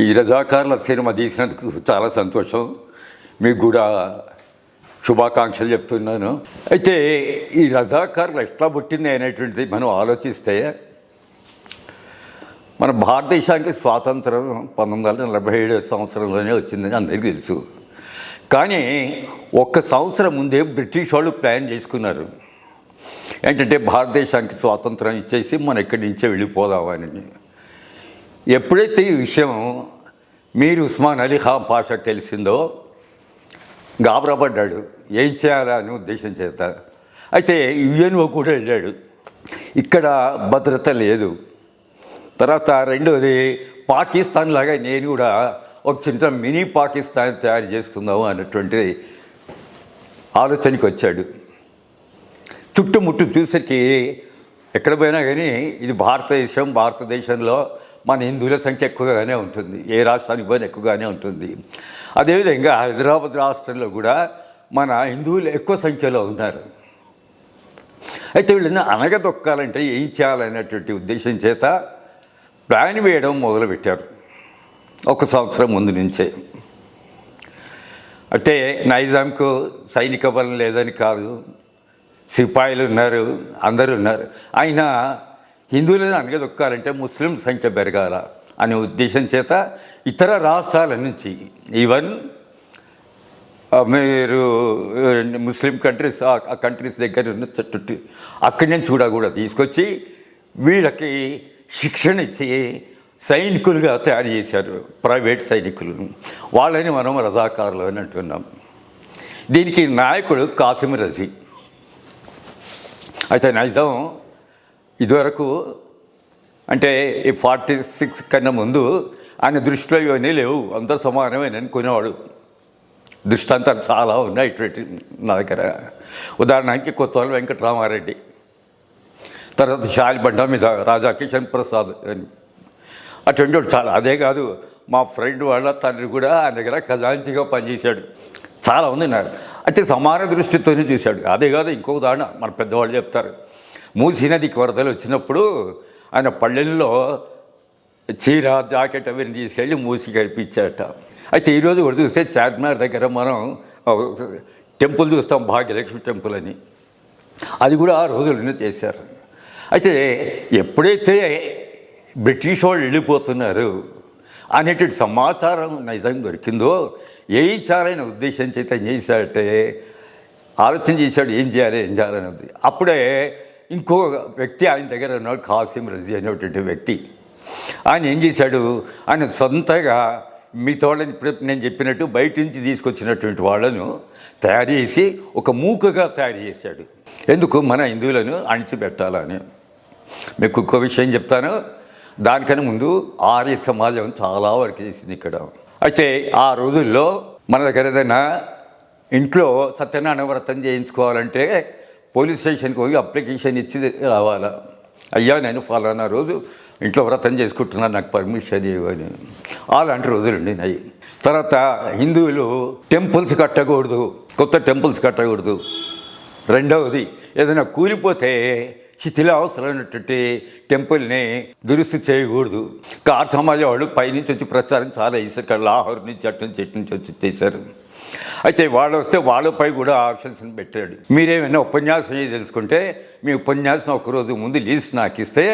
ఈ రజాకారుల సినిమా తీసినందుకు చాలా సంతోషం. మీకు కూడా శుభాకాంక్షలు చెప్తున్నాను. అయితే ఈ రజాకారులు ఎట్లా పుట్టింది అనేటువంటిది మనం ఆలోచిస్తే మన భారతదేశానికి స్వాతంత్రం పంతొమ్మిది వందల నలభై ఏడు సంవత్సరంలోనే వచ్చిందని అందరికీ తెలుసు. కానీ ఒక్క సంవత్సరం ముందే బ్రిటిష్ వాళ్ళు ప్లాన్ చేసుకున్నారు. ఏంటంటే భారతదేశానికి స్వాతంత్రం ఇచ్చేసి మనం ఇక్కడి నుంచే వెళ్ళిపోదామని. ఎప్పుడైతే ఈ విషయం మీరు ఉస్మాన్ అలీ ఖాన్ పాషా తెలిసిందో గాబరాపడ్డాడు ఏం చేయాలా అని ఉద్దేశం చేత. అయితే యుఎన్ఓ కూడా వెళ్ళాడు. ఇక్కడ భద్రత లేదు. తర్వాత రెండోది పాకిస్తాన్ లాగా నేను కూడా ఒక చిన్న మినీ పాకిస్తాన్ తయారు చేసుకుందాము అన్నటువంటి ఆలోచనకి వచ్చాడు. చుట్టుముట్టు చూసరికి ఎక్కడ పోయినా కానీ ఇది భారతదేశం భారతదేశంలో మన హిందువుల సంఖ్య ఎక్కువగానే ఉంటుంది. ఏ రాష్ట్రానికి పోయినా ఎక్కువగానే ఉంటుంది. అదేవిధంగా హైదరాబాద్ రాష్ట్రంలో కూడా మన హిందువులు ఎక్కువ సంఖ్యలో ఉన్నారు. అయితే వీళ్ళని అనగదొక్కాలంటే ఏం చేయాలనేటువంటి ఉద్దేశం చేత ప్లాన్ వేయడం మొదలుపెట్టారు. ఒక సంవత్సరం ముందు నుంచే. అంటే నైజాంకు సైనిక బలం లేదని కాదు. సిపాయిలు ఉన్నారు అందరూ ఉన్నారు. అయినా హిందువులను అనగదొక్కాలంటే ముస్లిం సంఖ్య పెరగాల అనే ఉద్దేశం చేత ఇతర రాష్ట్రాల నుంచి ఈవెన్ మీరు ముస్లిం కంట్రీస్ ఆ- కంట్రీస్ దగ్గర ఉన్న చుట్టూ అక్కడి నుంచి కూడా కూడా తీసుకొచ్చి వీళ్ళకి శిక్షణ ఇచ్చి సైనికులుగా తయారు చేశారు ప్రైవేట్ సైనికులను. వాళ్ళని మనం రజాకారులు అని అంటున్నాం. దీనికి నాయకుడు కాసిం రజీ. అయితే నైజాం ఇదివరకు అంటే ఈ ఫార్టీ సిక్స్ కన్నా ముందు ఆయన దృష్టిలో ఇవన్నీ లేవు. అంత సమానమే అనుకునేవాడు దృష్టాంతాలు చాలా ఉన్నాయి ఇటువంటి నా దగ్గర. ఉదాహరణకి కొత్తవాళ్ళు వెంకటరామారెడ్డి తర్వాత షాలిబండ మీద రాజా కిషన్ ప్రసాద్ అని. అటువంటి వాడు చాలా అదే కాదు మా ఫ్రెండ్ వాళ్ళ తండ్రి కూడా ఆయన దగ్గర ఖజాంచిగా పనిచేశాడు. చాలా ఉంది నాడు. అయితే సమాన దృష్టితోనే చూశాడు. అదే కాదు ఇంకో ఉదాహరణ మన పెద్దవాళ్ళు చెప్తారు. మూసీ నదికి వరదలు వచ్చినప్పుడు ఆయన పల్లెల్లో చీర జాకెట్ అవన్నీ తీసుకెళ్ళి మూసి కనిపించాట అయితే ఈరోజు కూడా చూస్తే చార్మినార్ దగ్గర మనం టెంపుల్ చూస్తాం భాగ్యలక్ష్మి టెంపుల్ అని. అది కూడా ఆ రోజుల్లోనే చేశారు. అయితే ఎప్పుడైతే బ్రిటిష్ వాళ్ళు వెళ్ళిపోతున్నారు అనేటువంటి సమాచారం నిజం దొరికిందో ఏ చారైన ఉద్దేశం చేత ఏం చేశాడంటే ఆలోచన చేశాడు ఏం చేయాలి ఏం చేయాలనేది అప్పుడే ఇంకో వ్యక్తి ఆయన దగ్గర ఉన్నాడు కాసిం రజీ అనేటువంటి వ్యక్తి. ఆయన ఏం చేశాడు? ఆయన సొంతగా మిగతా వాళ్ళని ఇప్పుడు నేను చెప్పినట్టు బయట నుంచి తీసుకొచ్చినటువంటి వాళ్ళను తయారు చేసి ఒక మూకగా తయారు చేశాడు. ఎందుకు? మన హిందువులను అణిచిపెట్టాలని. మీకు ఇంకో విషయం చెప్తాను. దానికన్నా ముందు ఆర్య సమాజం చాలా వరకు చేసింది ఇక్కడ. అయితే ఆ రోజుల్లో మన దగ్గర ఏదైనా ఇంట్లో సత్యనారాయణ వ్రతం చేయించుకోవాలంటే పోలీస్ స్టేషన్కి పోయి అప్లికేషన్ ఇచ్చి రావాలా. అయ్యా నేను ఫలానా రోజు ఇంట్లో వ్రతం చేసుకుంటున్నాను నాకు పర్మిషన్ ఇవ్వని. అలాంటి రోజులు ఉండినాయి. తర్వాత హిందువులు టెంపుల్స్ కట్టకూడదు కొత్త టెంపుల్స్ కట్టకూడదు. రెండవది ఏదైనా కూలిపోతే శిథిలావసరమైనటువంటి టెంపుల్ని దురుస్తు చేయకూడదు. కార్ సమాజం వాళ్ళు పైనుంచి వచ్చి ప్రచారం చాలా చేశారు లాహోర్ నుంచి అటు నుంచి ఇటు నుంచి వచ్చి చేశారు అయితే వాళ్ళు వస్తే వాళ్ళపై కూడా ఆప్షన్స్ని పెట్టాడు. మీరేమైనా ఉపన్యాసం తెలుసుకుంటే మీ ఉపన్యాసం ఒకరోజు ముందు లీజ్ నాకు ఇస్తే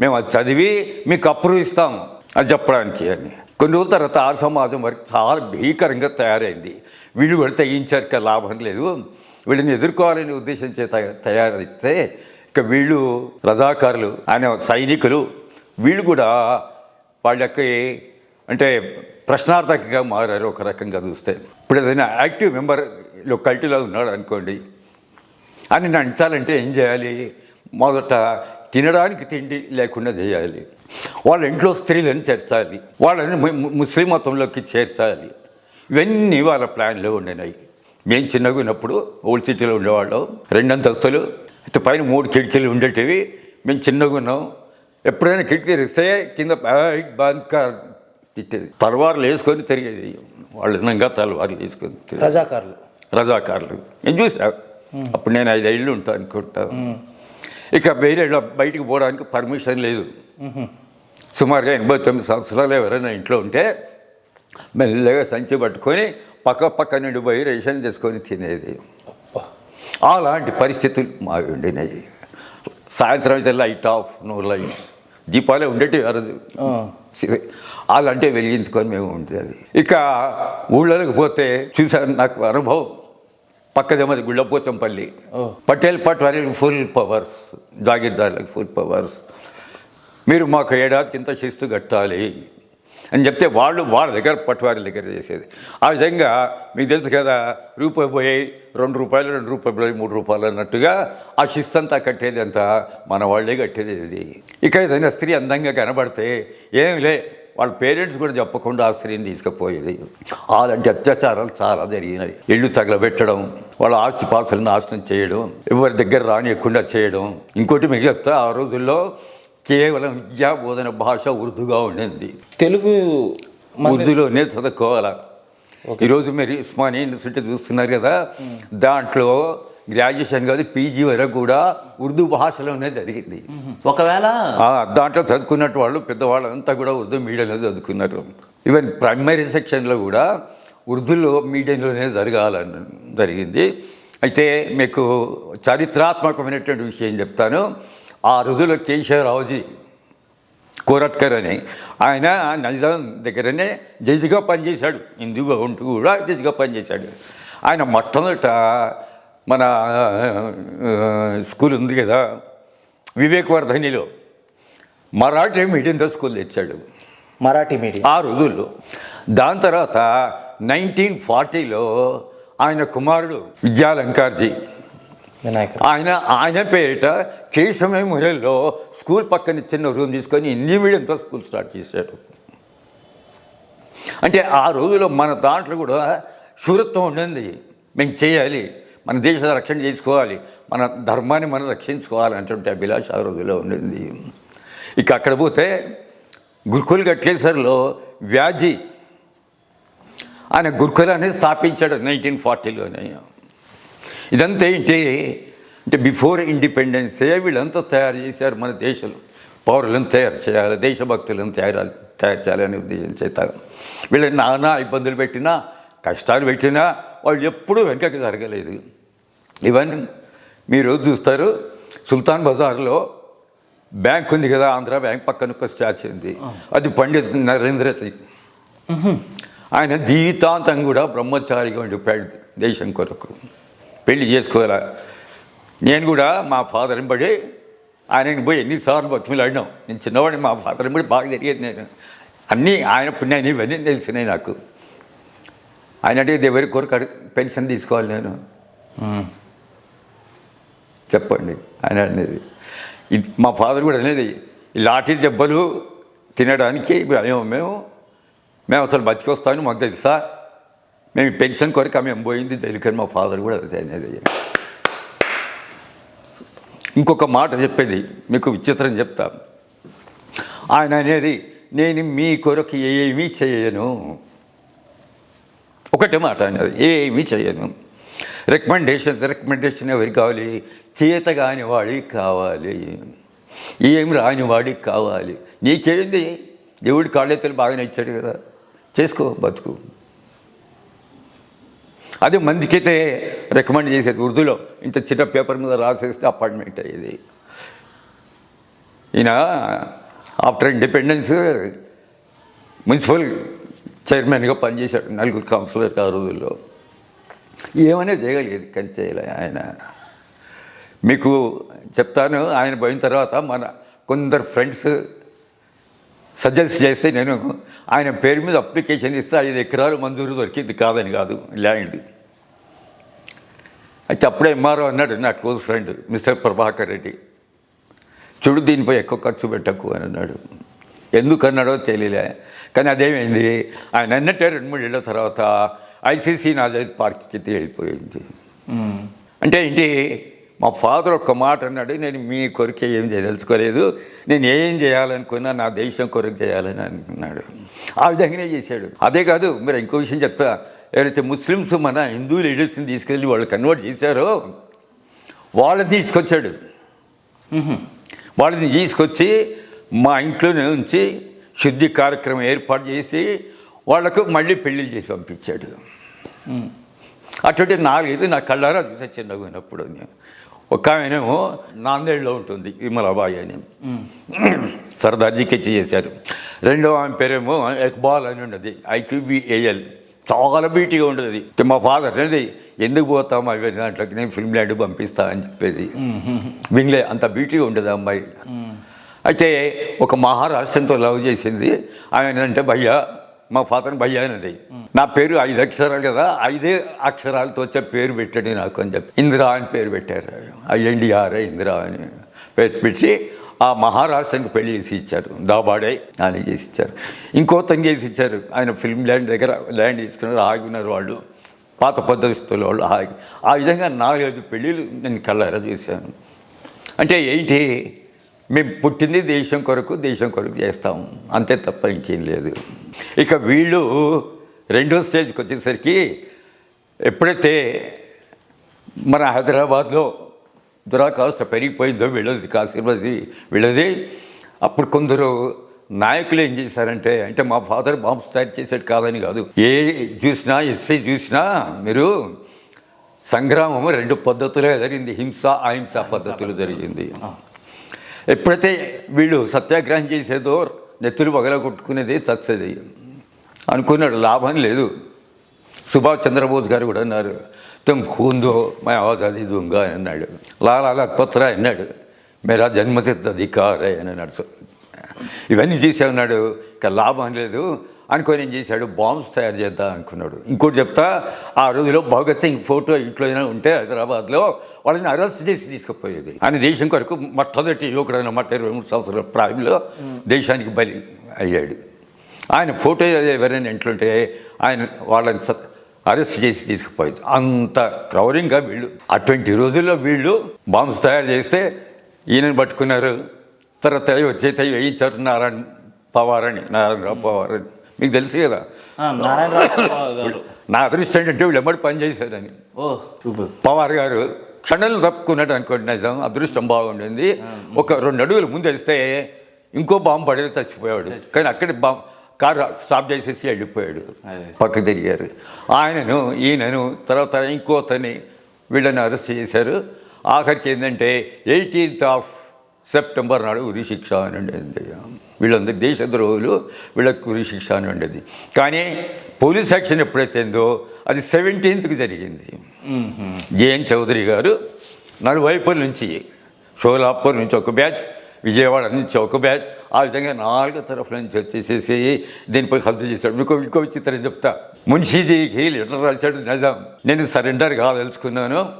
మేము అది చదివి మీకు అప్రూవ్ ఇస్తాం అది చెప్పడానికి అని. కొన్ని రోజుల తర్వాత ఆ సమాజం వరకు చాలా భీకరంగా తయారైంది. వీళ్ళు కూడా తెగించారు లాభం లేదు. వీళ్ళని ఎదుర్కోవాలనే ఉద్దేశం చేత తయారైతే ఇక వీళ్ళు రజాకారులు అనే సైనికులు వీళ్ళు కూడా వాళ్ళకి అంటే ప్రశ్నార్థకంగా మారారు ఒక రకంగా చూస్తే. ఇప్పుడు ఏదైనా యాక్టివ్ మెంబర్ కల్టీలో ఉన్నాడు అనుకోండి అని నడిచాలంటే ఏం చేయాలి? మొదట తినడానికి తిండి లేకుండా చేయాలి. వాళ్ళ ఇంట్లో స్త్రీలను చేర్చాలి. వాళ్ళని ముస్లిం మతంలోకి చేర్చాలి. ఇవన్నీ వాళ్ళ ప్లాన్లో ఉండినాయి. మేము చిన్నగా ఉన్నప్పుడు ఓల్డ్ సిటీలో ఉండేవాళ్ళం రెండంతస్తులు. అయితే పైన మూడు కిటికీలు ఉండేటివి. మేము చిన్నగా ఉన్నాం. ఎప్పుడైనా కిటికీ తెరిస్తే కింద బ్యాగ్ తిట్టేది తలవారులు వేసుకొని తిరిగేది. వాళ్ళు విధంగా తలవారులు వేసుకొని. రజాకారులు. రజాకారులు. నేను చూసా అప్పుడు నేను ఐదు ఏళ్ళు ఉంటాను అనుకుంటా. ఇక వేరే బయటికి పోవడానికి పర్మిషన్ లేదు. సుమారుగా ఎనభై తొమ్మిది సంవత్సరాలు ఎవరైనా ఇంట్లో ఉంటే మెల్లగా సంచి పట్టుకొని పక్క పక్క నుండి పోయి రేషన్ చేసుకొని తినేది. అలాంటి పరిస్థితులు మావి ఉండినాయి. సాయంత్రం అయితే లైట్ ఆఫ్ నో లైట్ దీపాలే ఉండేటివి అరదు అలాంటి వెలిగించుకొని మేము ఉండేది. ఇక ఊళ్ళోకి పోతే చూసాను నాకు అనుభవం. పక్కదేమది గుళ్ళపోచంపల్లి. పటేల్ పట్వారీలకు ఫుల్ పవర్స్ జాగీర్దారులకు ఫుల్ పవర్స్ మీరు మాకు ఏడాదికి ఇంత శిస్తు కట్టాలి అని చెప్తే వాళ్ళు వాళ్ళ దగ్గర పట్టువారి దగ్గర చేసేది. ఆ విధంగా మీకు తెలుసు కదా రూపాయి పోయి రెండు రూపాయలు రెండు రూపాయలు పోయి మూడు రూపాయలు అన్నట్టుగా ఆ శిస్తు అంతా కట్టేది అంతా మన వాళ్ళే కట్టేది. ఇది ఇక ఏదైనా స్త్రీ అందంగా కనబడితే ఏం లే వాళ్ళ పేరెంట్స్ కూడా చెప్పకుండా ఆ స్త్రీని తీసుకుపోయేది. అలాంటి అత్యాచారాలు చాలా జరిగినాయి ఇళ్ళు తగలబెట్టడం వాళ్ళ ఆస్తి పాస్తులను నాశనం చేయడం ఎవరి దగ్గర రానియకుండా చేయడం. ఇంకోటి మీకు చెప్తా ఆ రోజుల్లో కేవలం విద్యా బోధన భాష ఉర్దూగా ఉండింది. తెలుగు ఉర్దూలోనే చదువుకోవాలా. ఈరోజు మీరు ఉస్మానియా యూనివర్సిటీ చూస్తున్నారు కదా దాంట్లో గ్రాడ్యుయేషన్ కాదు పీజీ వరకు కూడా ఉర్దూ భాషలోనే జరిగింది. ఒకవేళ దాంట్లో చదువుకున్నట్టు వాళ్ళు పెద్దవాళ్ళంతా కూడా ఉర్దూ మీడియంలో చదువుకున్నారు. ఈవెన్ ప్రైమరీ సెక్షన్లో కూడా ఉర్దూలో మీడియంలోనే జరగాలని జరిగింది. అయితే మీకు చారిత్రాత్మకమైనటువంటి విషయం చెప్తాను. ఆ రోజుల్లో కేశవరావుజీ కోరట్కర్ అని ఆయన నిజాం దగ్గరనే జడ్జిగా పనిచేశాడు. హిందూగా ఉంటూ కూడా జడ్జిగా పనిచేశాడు. ఆయన మొట్టమొదట మన స్కూల్ ఉంది కదా వివేకవర్ధనిలో మరాఠీ మీడియంతో స్కూల్ తెచ్చాడు. మరాఠీ మీడియం. ఆ రోజుల్లో దాని తర్వాత నైన్టీన్ ఫార్టీలో ఆయన కుమారుడు విద్యాలంకార్జీ ఆయన ఆయన పేరిట కేశవ మురల్లో స్కూల్ పక్కన చిన్న రూమ్ తీసుకొని హిందీ మీడియంతో స్కూల్ స్టార్ట్ చేశాడు. అంటే ఆ రోజుల్లో మన దాంట్లో కూడా శూరత్వం ఉండింది. మేము చేయాలి. మన దేశ రక్షణ చేసుకోవాలి మన ధర్మాన్ని మనం రక్షించుకోవాలి అంటే అభిలాష ఆ రోజుల్లో ఉండింది. ఇక అక్కడ పోతే గురుకులు గట్లేసర్లో వ్యాజీ ఆయన గురుకులాన్ని స్థాపించాడు నైన్టీన్ ఫార్టీలోనే. ఇదంతా ఏంటి అంటే బిఫోర్ ఇండిపెండెన్సే వీళ్ళంతా తయారు చేశారు మన దేశంలో పౌరులను తయారు చేయాలి దేశభక్తులను తయారు తయారు చేయాలనే ఉద్దేశం చేత. వీళ్ళని నానా ఇబ్బందులు పెట్టినా కష్టాలు పెట్టినా వాళ్ళు ఎప్పుడూ వెనకకి జరగలేదు. ఇవన్నీ మీరు చూస్తారు? సుల్తాన్ బజార్లో బ్యాంక్ ఉంది కదా ఆంధ్ర బ్యాంక్ పక్కన ఒక స్టాచ్యూ ఉంది. అది పండిత్ నరేంద్రతి ఆయన జీవితాంతం కూడా బ్రహ్మచారిగా ఉండిపోయాడు దేశం కొరకు. పెళ్ళి చేసుకోవాలా. నేను కూడా మా ఫాదర్ని పడి ఆయనని పోయి ఎన్నిసార్లు బతిమిలాడినాం. నేను చిన్నవాడిని మా ఫాదర్ని పడి బాగా జరిగేది నేను. అన్నీ ఆయన పుణ్యాన్ని ఇవన్నీ తెలిసినాయి నాకు. ఆయన అంటే ఎవరి కొరకు అడి- పెన్షన్ తీసుకోవాలి నేను? చెప్పండి. ఆయన అనేది. ఇది మా ఫాదర్ కూడా అనేది లాఠీ దెబ్బలు తినడానికి మేము మేము మేము అసలు బతికొస్తామని మాకు తెలుసా? మేము పెన్షన్ కొరకు మేము పోయింది తెలియకని మా ఫాదర్ కూడా అనేది ఇంకొక మాట చెప్పేది మీకు విచిత్రం చెప్తా ఆయన అనేది నేను మీ కొరకు ఏమీ చేయను. ఒకటే మాట అనేది ఏమీ చేయను. రికమెండేషన్ రికమెండేషన్ ఎవరికి కావాలి? చేత కాని వాడికి కావాలి. ఏం రాని వాడికి కావాలి. నీకేంది దేవుడి కాళ్ళెత్తలు బాగానే ఇచ్చాడు కదా. చేసుకో బతుకు. అదే మందికైతే రికమెండ్ చేసేది ఉర్దూలో. ఇంత చిన్న పేపర్ మీద రాసేస్తే అపార్ట్మెంట్ అయ్యేది. ఈయన ఆఫ్టర్ ఇండిపెండెన్స్ మున్సిపల్ చైర్మన్గా పనిచేశాడు నలుగురు కౌన్సిలర్ ఆ రోజుల్లో. ఏమైనా చేయగలిగేది కానీ చేయలే ఆయన. మీకు చెప్తాను ఆయన పోయిన తర్వాత మన కొందరు ఫ్రెండ్స్ సజెస్ట్ చేస్తే నేను ఆయన పేరు మీద అప్లికేషన్ ఇస్తే ఐదు ఎకరాలు మంజూరు దొరికింది కాదని కాదు ల్యాండ్. అయితే అప్పుడే ఎంఆర్ఓ అన్నాడు నా close friend mister Prabhakar Reddy. చూడు దీనిపై ఎక్కువ ఖర్చు పెట్టకు అని అన్నాడు. ఎందుకు అన్నాడో తెలియలే. కానీ అదేమైంది? ఆయన అన్నట్టే రెండు మూడు ఏళ్ళ తర్వాత ఐసీసీ నాజర్ పార్క్కి వెళ్ళిపోయింది అంటే ఏంటి? మా ఫాదర్ ఒక్క మాట అన్నాడు నేను మీ కొరికే ఏం చేయదలుచుకోలేదు నేను ఏం చేయాలనుకున్నా నా దేశం కొరకు చేయాలని అనుకున్నాడు ఆ విధంగానే చేశాడు. అదే కాదు మీరు ఇంకో విషయం చెప్తా. ఎవరైతే ముస్లిమ్స్ మన హిందూ లీడర్స్ని తీసుకెళ్ళి వాళ్ళు కన్వర్ట్ చేశారో వాళ్ళని తీసుకొచ్చాడు. వాళ్ళని తీసుకొచ్చి మా ఇంట్లోనే ఉంచి శుద్ధి కార్యక్రమం ఏర్పాటు చేసి వాళ్ళకు మళ్ళీ పెళ్ళిళ్ళు చేసి పంపించాడు. అటువంటి నాలుగైదు నా కళ్ళారా చూసా చిన్నగా ఉన్నప్పుడు ఒక ఆమెనేమో నాందేడ్లో ఉంటుంది విమలాబాయి అని. సరదాజీ కెచ్చి చేశారు. రెండో ఆమె పేరేమో ఎక్బాల్ అని ఉన్నది ఐక్యూబిఏఎల్ చాలా బీటీగా ఉండేది మా ఫాదర్ అనేది ఎందుకు పోతాం అవి దాంట్లోకి నేను ఫిల్మ్ ల్యాండ్ పంపిస్తా అని చెప్పేది. వినలే అంత బీటీగా ఉండేది అమ్మాయి. అయితే ఒక మహారాష్ట్రంతో లవ్ చేసింది. ఆయన అంటే భయ్యా మా ఫాదర్ భయ్యా అనేది నా పేరు ఐదు అక్షరాలు కదా ఐదే అక్షరాలతో వచ్చే పేరు పెట్టండి నాకు అని చెప్పి. ఇందిరా అని పేరు పెట్టారు. ఐఎన్డిఆర్ఏ ఇందిరా అని పెట్టి ఆ మహారాష్ట్రానికి పెళ్ళి చేసి ఇచ్చారు. దాబాడే ఆయన చేసి ఇచ్చారు. ఇంకో తను చేసి ఇచ్చారు. ఆయన ఫిల్మ్ ల్యాండ్ దగ్గర ల్యాండ్ తీసుకున్నారు. ఆగి ఉన్నారు వాళ్ళు. పాత పద్ధతుల వాళ్ళు ఆగి. ఆ విధంగా నాలుగైదు పెళ్ళిళ్ళు నేను కళ్ళారా చూశాను. అంటే ఏంటి? మేము పుట్టింది దేశం కొరకు దేశం కొరకు చేస్తాం. అంతే తప్ప ఇంకేం లేదు. ఇక వీళ్ళు రెండో స్టేజ్కి వచ్చేసరికి ఎప్పుడైతే మన హైదరాబాద్లో దురాకాష్ట పెరిగిపోయిందో వీళ్ళది కాశీర్వాది వీళ్ళది అప్పుడు కొందరు నాయకులు ఏం చేశారంటే అంటే మా ఫాదర్ బాంబ్స్ తయారు చేసేది కాదని కాదు. ఏ చూసినా ఎస్ఐ చూసినా మీరు సంగ్రామం రెండు పద్ధతులే జరిగింది హింస అహింస పద్ధతులు జరిగింది. ఎప్పుడైతే వీళ్ళు సత్యాగ్రహం చేసేదో నెత్తులు పగల కొట్టుకునేది సక్సెస్ అయ్యి. అనుకున్నాడు లాభం లేదు. సుభాష్ చంద్రబోస్ గారు కూడా అన్నారు తుమ్ హూందో మై ఆజాదీ దూంగా అని అన్నాడు. లాలా లఖపత్ రాయ్ అన్నాడు. మేరా జన్మసిద్ధ అధికారే అని అన్నాడు. ఇవన్నీ చేసే ఉన్నాడు ఇక లాభం లేదు. అనుకొని ఏం చేశాడు? బాంబ్స్ తయారు చేద్దాం అనుకున్నాడు. ఇంకోటి చెప్తా ఆ రోజులో భగత్ సింగ్ ఫోటో ఇంట్లో అయినా ఉంటే హైదరాబాద్లో వాళ్ళని అరెస్ట్ చేసి తీసుకుపోయేది. ఆయన దేశం కొరకు మొట్టమొదటి యువకుడు అన్నమాట ఇరవై మూడు సంవత్సరాల ప్రాయంలో దేశానికి బలి అయ్యాడు. ఆయన ఫోటో ఎవరైనా ఇంట్లుంటే ఆయన వాళ్ళని అరెస్ట్ చేసి తీసుకుపోయేది. అంత క్రౌరింగ్గా వీళ్ళు. అటువంటి రోజుల్లో వీళ్ళు బాంబ్స్ తయారు చేస్తే ఈయనని పట్టుకున్నారు. తర్వాత ఎవరి చేత వేయించారు? నారాయణ పవార్ అని నారాయణరావు పవార్ అని. మీకు తెలుసు కదా? నా అదృష్టం ఏంటంటే వీళ్ళు ఎమ్మడి పని చేశారని. పవార్ గారు క్షణాలు తప్పుకున్నాడు అనుకోండి నిజం అదృష్టం బాగుండింది. ఒక రెండు అడుగులు ముందు వేస్తే ఇంకో బాంబు పడేది చచ్చిపోయాడు. కానీ అక్కడ బాంబు కారు స్టాప్ చేసేసి వెళ్ళిపోయాడు. పక్క తిరిగారు. ఆయనను ఈయనను తర్వాత ఇంకోతని వీళ్ళని అరెస్ట్ చేశారు. ఆఖరికి ఏంటంటే ఎయిటీన్త్ ఆఫ్ సెప్టెంబర్ నాడు ఉరి శిక్ష అని ఉండేది. వీళ్ళందరూ దేశద్రోహులు వీళ్ళకు ఉరి శిక్ష అని ఉండేది. కానీ పోలీస్ యాక్షన్ ఎప్పుడైతే అది సెవెంటీన్త్కి జరిగింది. జేఎన్ చౌదరి గారు నలువైపుల నుంచి షోలాపూర్ నుంచి ఒక బ్యాచ్ విజయవాడ నుంచి ఒక బ్యాచ్ ఆ విధంగా నాలుగు తరఫుల నుంచి వచ్చేసేసి దీనిపై హద్దు చేశాడు. మీకు ఇంకో విచిత్రం చెప్తా. మున్షీజీకి లెటర్ రాశాడు నిజాం. నేను సరెండర్ కాదలుచుకున్నాను.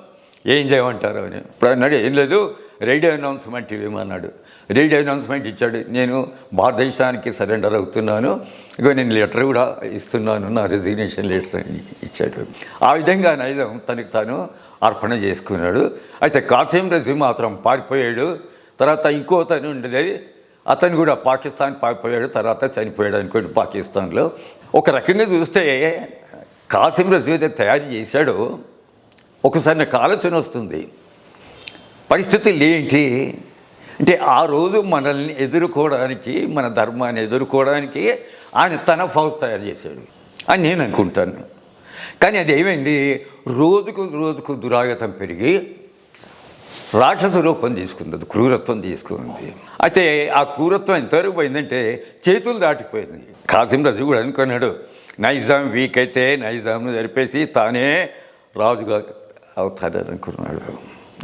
ఏం చేయమంటారు అని. ఇప్పుడు అన్నాడు ఏం లేదు రేడియో అనౌన్స్మెంట్ ఇవ్వమన్నాడు. రెడీ అనౌన్స్మెంట్ ఇచ్చాడు. నేను భారతదేశానికి సరెండర్ అవుతున్నాను. ఇగో నేను లెటర్ కూడా ఇస్తున్నాను. నా రెసిగ్నేషన్ లెటర్ ఇచ్చాడు. ఆ విధంగా నైజం తనకి తాను అర్పణ చేసుకున్నాడు. అయితే కాసిం రజీ మాత్రం పారిపోయాడు. తర్వాత ఇంకో అతను ఉండేది. అతను కూడా పాకిస్తాన్ పారిపోయాడు. తర్వాత చనిపోయాడు అనుకోండి పాకిస్తాన్లో. ఒక రకంగా చూస్తే కాసిం రజీ అయితే తయారు చేశాడో. ఒకసారి నాకు ఆలోచన వస్తుంది. పరిస్థితులు ఏంటి? అంటే ఆ రోజు మనల్ని ఎదుర్కోవడానికి మన ధర్మాన్ని ఎదుర్కోవడానికి ఆయన తన ఫౌజ్ తయారు చేశాడు అని నేను అనుకుంటాను. కానీ అది ఏమైంది? రోజుకు రోజుకు దురాగతం పెరిగి రాక్షస రూపం తీసుకుంది అది క్రూరత్వం తీసుకుంది. అయితే ఆ క్రూరత్వం ఎంతవరకు పోయిందంటే చేతులు దాటిపోయింది. కాసిం రజు కూడా అనుకున్నాడు నైజాం వీక్ అయితే నైజాంను జరిపేసి తానే రాజుగా అవుతాడని అనుకున్నాడు.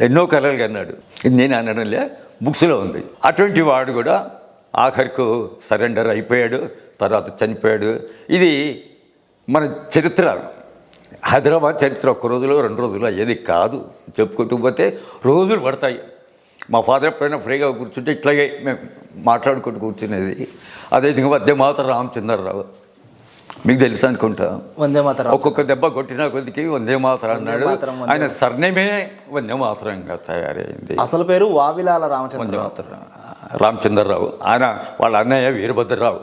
ఎన్నో కలలు కన్నాడు నేను అనడంలే బుక్స్లో ఉంది. అటువంటి వాడు కూడా ఆఖరికు సరెండర్ అయిపోయాడు తర్వాత చనిపోయాడు. ఇది మన చరిత్ర. హైదరాబాద్ చరిత్ర ఒక్క రోజులో రెండు రోజులు అయ్యేది కాదు. చెప్పుకుంటూ పోతే రోజులు పడతాయి. మా ఫాదర్ ఎప్పుడైనా ఫ్రీగా కూర్చుంటే ఇట్లాగే మేము మాట్లాడుకుంటూ కూర్చునేది. అదే ఇంకా మధ్య మాత్రం రామచంద్రరావు. మీకు తెలుసు అనుకుంటా. వందే మాతరం. ఒక్కొక్క దెబ్బ కొట్టిన కొద్దికి వందే మాత్రం అన్నాడు. ఆయన సర్నేమే వందే మాత్రంగా తయారైంది. అసలు పేరు వావిలాల రామచంద్ర వందే మాత్రం. రామచంద్రరావు. ఆయన వాళ్ళ అన్నయ్య వీరభద్రరావు.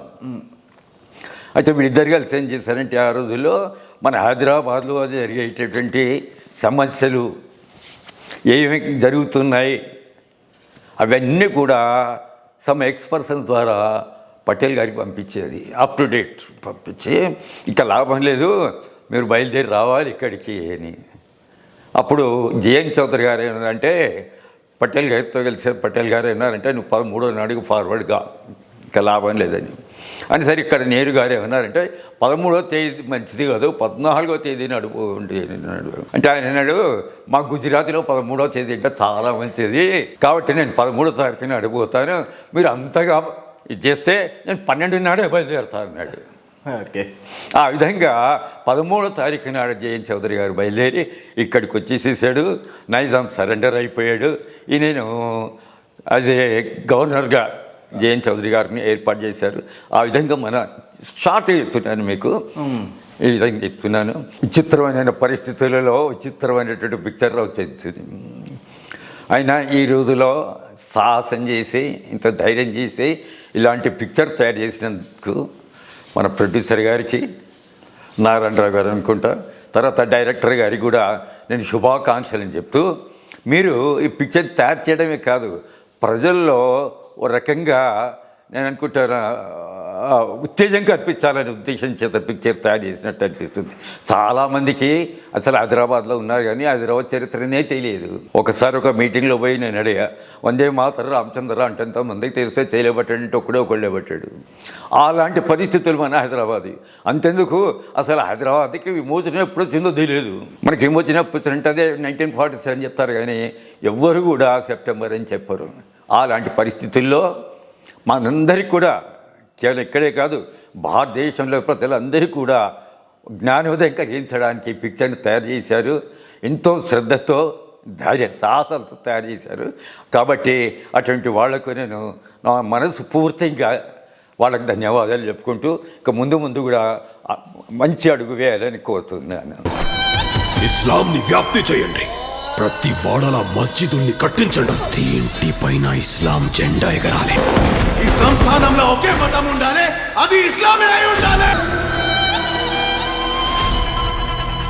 అయితే వీళ్ళిద్దరు కలిసి ఏం చేశారంటే ఆ రోజుల్లో మన హైదరాబాద్లో జరిగేటటువంటి సమస్యలు ఏమి జరుగుతున్నాయి అవన్నీ కూడా సమ్ ఎక్స్ పర్సన్ ద్వారా పటేల్ గారికి పంపించేది. అప్ టు డేట్ పంపించి ఇంకా లాభం లేదు మీరు బయలుదేరి రావాలి ఇక్కడికి అని. అప్పుడు జేఎన్ చౌదరి గారు ఏంటంటే పటేల్ గారితో కలిసి పటేల్ గారు ఏమన్నారంటే నువ్వు పదమూడో నాడుకు ఫార్వర్డ్గా ఇంకా లాభం లేదని. అని సరే ఇక్కడ నేరు గారు ఏమన్నారంటే పదమూడో తేదీ మంచిది కాదు పద్నాలుగో తేదీ నడుపు అంటే ఆయన అన్నాడు మా గుజరాత్లో పదమూడో తేదీ అంటే చాలా మంచిది కాబట్టి నేను పదమూడో తారీఖున అడిగిపోతాను మీరు అంతగా ఇది చేస్తే నేను పన్నెండు నాడే బయలుదేరుతాను అన్నాడు ఓకే. ఆ విధంగా పదమూడో తారీఖు నాడు జయన్ చౌదరి గారు బయలుదేరి ఇక్కడికి వచ్చేసేసాడు నైజాం సరెండర్ అయిపోయాడు. ఈ నేను అదే గవర్నర్గా జయన్ చౌదరి గారిని ఏర్పాటు చేశారు. ఆ విధంగా మన షార్ట్ చెప్తున్నాను మీకు. ఈ విధంగా చెప్తున్నాను. విచిత్రమైన పరిస్థితులలో విచిత్రమైనటువంటి పిక్చర్లో వచ్చేది అయినా ఈ రోజులో సాహసం చేసి ఇంత ధైర్యం చేసి ఇలాంటి పిక్చర్ తయారు చేసినందుకు మన ప్రొడ్యూసర్ గారికి నారాయణరావు గారు అనుకుంటా తర్వాత డైరెక్టర్ గారికి కూడా నేను శుభాకాంక్షలు చెప్తూ మీరు ఈ పిక్చర్ తయారు చేయడమే కాదు ప్రజల్లో ఓ రకంగా నేను అనుకుంటాను ఉత్తేజం కల్పించాలనే ఉద్దేశం చేత పిక్చర్ తయారు చేసినట్టు అనిపిస్తుంది. చాలామందికి అసలు హైదరాబాద్లో ఉన్నారు కానీ హైదరాబాద్ చరిత్రనే తెలియదు. ఒకసారి ఒక మీటింగ్లో పోయి నేను అడిగా వందే మాతర రామచంద్ర అంటే మందికి తెలిస్తే చేయలేబట్టాడంటే ఒకడే ఒకళ్ళే పట్టాడు. అలాంటి పరిస్థితులు మన హైదరాబాద్ అంతెందుకు? అసలు హైదరాబాద్కి విమోచన ఎప్పుడు వచ్చిందో తెలియదు. మనకి విమోచన ఎప్పుడు వచ్చిందంటే అదే నైన్టీన్ ఫార్టీ సెవెన్ చెప్తారు కానీ ఎవ్వరు కూడా సెప్టెంబర్ అని చెప్పరు. అలాంటి పరిస్థితుల్లో మనందరికీ కూడా కేవలం ఇక్కడే కాదు భారతదేశంలో ప్రజలందరికీ కూడా జ్ఞానోదయం కలిగించడానికి పిక్చర్ని తయారు చేశారు. ఎంతో శ్రద్ధతో ధైర్య సాహసాలతో తయారు చేశారు. కాబట్టి అటువంటి వాళ్ళకు నేను నా మనసు పూర్తిగా వాళ్ళకి ధన్యవాదాలు చెప్పుకుంటూ ఇక ముందు ముందు కూడా మంచి అడుగు వేయాలని కోరుతున్నాను. ఇస్లాం ని వ్యాప్తి చేయండి. ప్రతి వాడల మస్జిదుల్ని కట్టించండి. ప్రతి ఇంటి పైన ఇస్లాం జెండా ఎగరాలి? ఈ సంస్థానంలో ఒకే మతం ఉండాలి అది ఇస్లామే అయి ఉండాలి.